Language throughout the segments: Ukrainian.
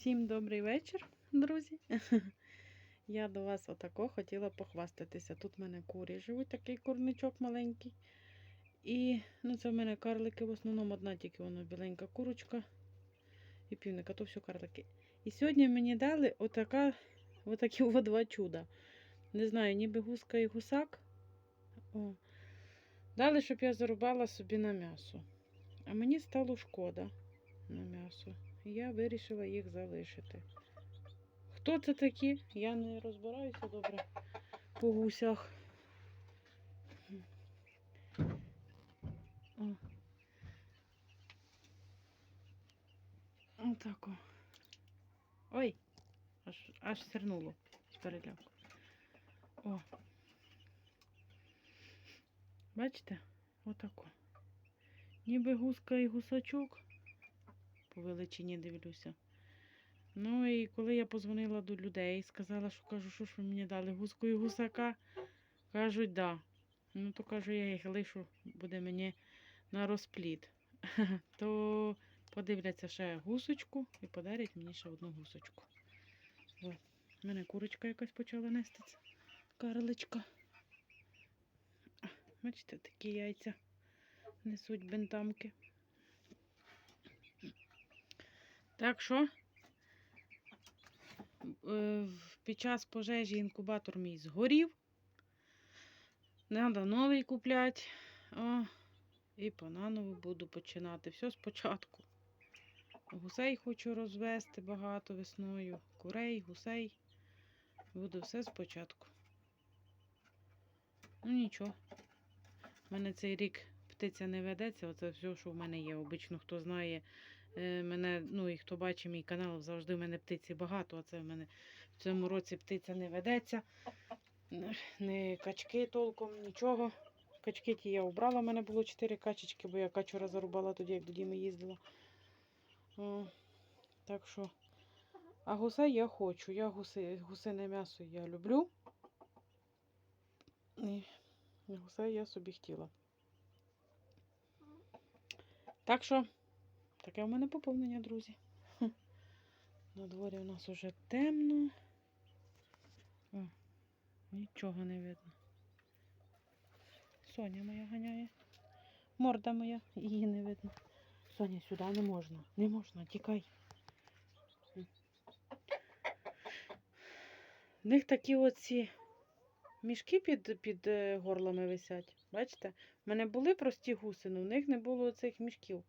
Всім добрий вечір, друзі. Я до вас отако хотіла похвастатися. Тут в мене курі живуть, такий курничок маленький. І ну, це в мене карлики, в основному одна тільки воно біленька курочка і півника, то все карлики. І сьогодні мені дали отака, отакі два чуда. Не знаю, ніби гуска і гусак. О. Дали, щоб я зарубала собі на м'ясо. А мені стало шкода на м'ясо. Я вирішила їх залишити. Хто це такі? Я не розбираюся добре по гусях. О. Отак. о. Ой, аж, аж сернуло з переляку. О. Бачите? Отако. Ніби гуска і гусачок. По величині дивлюся. Ну і коли я позвонила до людей, сказала, що кажу, що ж ви мені дали гуску і гусака. Кажуть, да. Ну то кажу, я їх лишу, буде мені на розпліт. То подивляться ще гусочку і подарять мені ще одну гусочку. В мене курочка якась почала нестися. Карличка. Бачите, такі яйця несуть бентамки. Так що е, під час пожежі інкубатор мій згорів. Треба новий купляти. О, і понаново буду починати. Все спочатку. Гусей хочу розвести багато весною. Курей, гусей. Буду все спочатку. Ну нічого. У мене цей рік птиця не ведеться. Оце все, що в мене є. Обично, хто знає мене, ну і хто бачить мій канал, завжди в мене птиці багато, а це в мене в цьому році птиця не ведеться. Е, Не качки толком, нічого. Качки ті я обрала, в мене було 4 качечки, бо я качура зарубала тоді, як до Діми їздила. О, так що. А гусей я хочу. Я гуси, гусине м'ясо я люблю. І гусей я собі хотіла. Так що, таке в мене поповнення, друзі. На дворі у нас уже темно. О, нічого не видно. Соня моя ганяє. Морда моя, її не видно. Соня, сюди не можна. Не можна, тікай. В них такі оці мішки під, під е, горлами висять. Бачите? У мене були прості гуси, але в них не було цих мішків.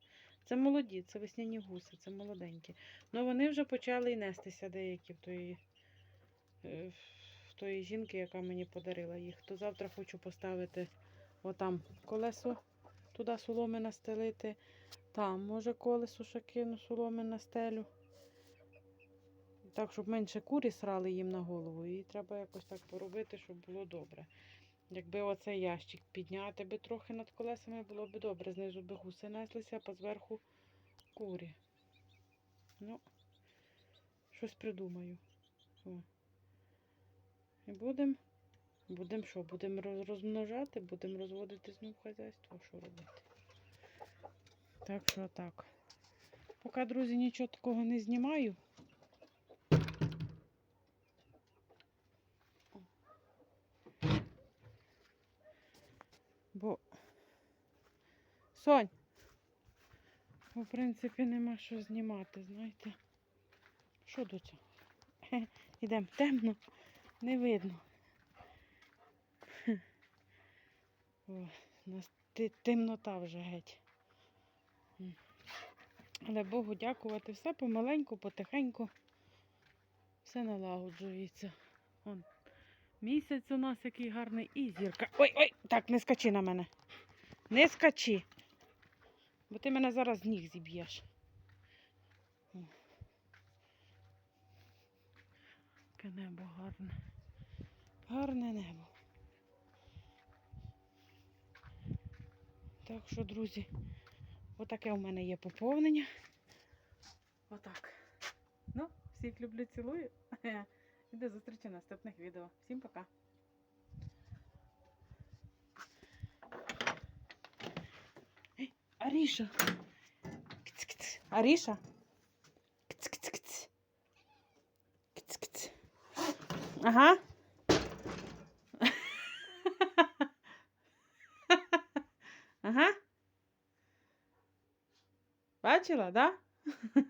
Це молоді, це весняні гуси, це молоденькі. Ну вони вже почали і нестися деякі в тої, е, в тої жінки, яка мені подарила їх. То завтра хочу поставити отам колесо, туди соломи настелити. Там, може, колесо ще кину соломи на стелю. Так, щоб менше курі срали їм на голову. І треба якось так поробити, щоб було добре. Якби оцей ящик підняти би трохи над колесами, було б добре. Знизу би гуси неслися, а позверху курі. Ну, щось придумаю. О. І будемо. Будемо що? Будемо розмножати, будемо розводити знов хазяйство, що робити. Так що так. Поки, друзі, нічого такого не знімаю. Бо. Сонь. В принципі, нема що знімати, знаєте. Що доця? Ідемо темно, не видно. О, у нас темнота вже геть. Але Богу дякувати, все помаленьку, потихеньку. Все налагоджується. Вон, місяць у нас який гарний і зірка. Ой, ой, так, не скачи на мене. Не скачи. Бо ти мене зараз з ніг зіб'єш. О. Яке небо гарне. Гарне небо. Так що, друзі, отаке у мене є поповнення. Отак. Ну, всіх люблю, цілую. І до зустрічі в наступних відео. Всім пока. Аріша. Кць-кць. Аріша. Кць-кць-кць. Ага. Ага. Бачила, да?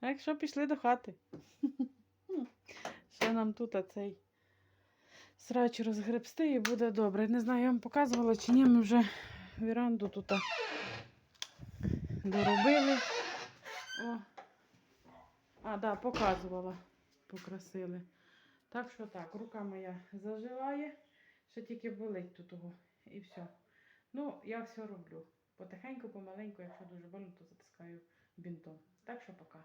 Так що пішли до хати. Ще нам тут оцей срач розгребсти і буде добре. Не знаю, я вам показувала чи ні, ми вже віранду тут доробили. О. А, да, показувала. Покрасили. Так що так, рука моя заживає, ще тільки болить тут того. І все. Ну, я все роблю. Потихеньку, помаленьку, якщо дуже больно, то затискаю бінтом. Так що пока.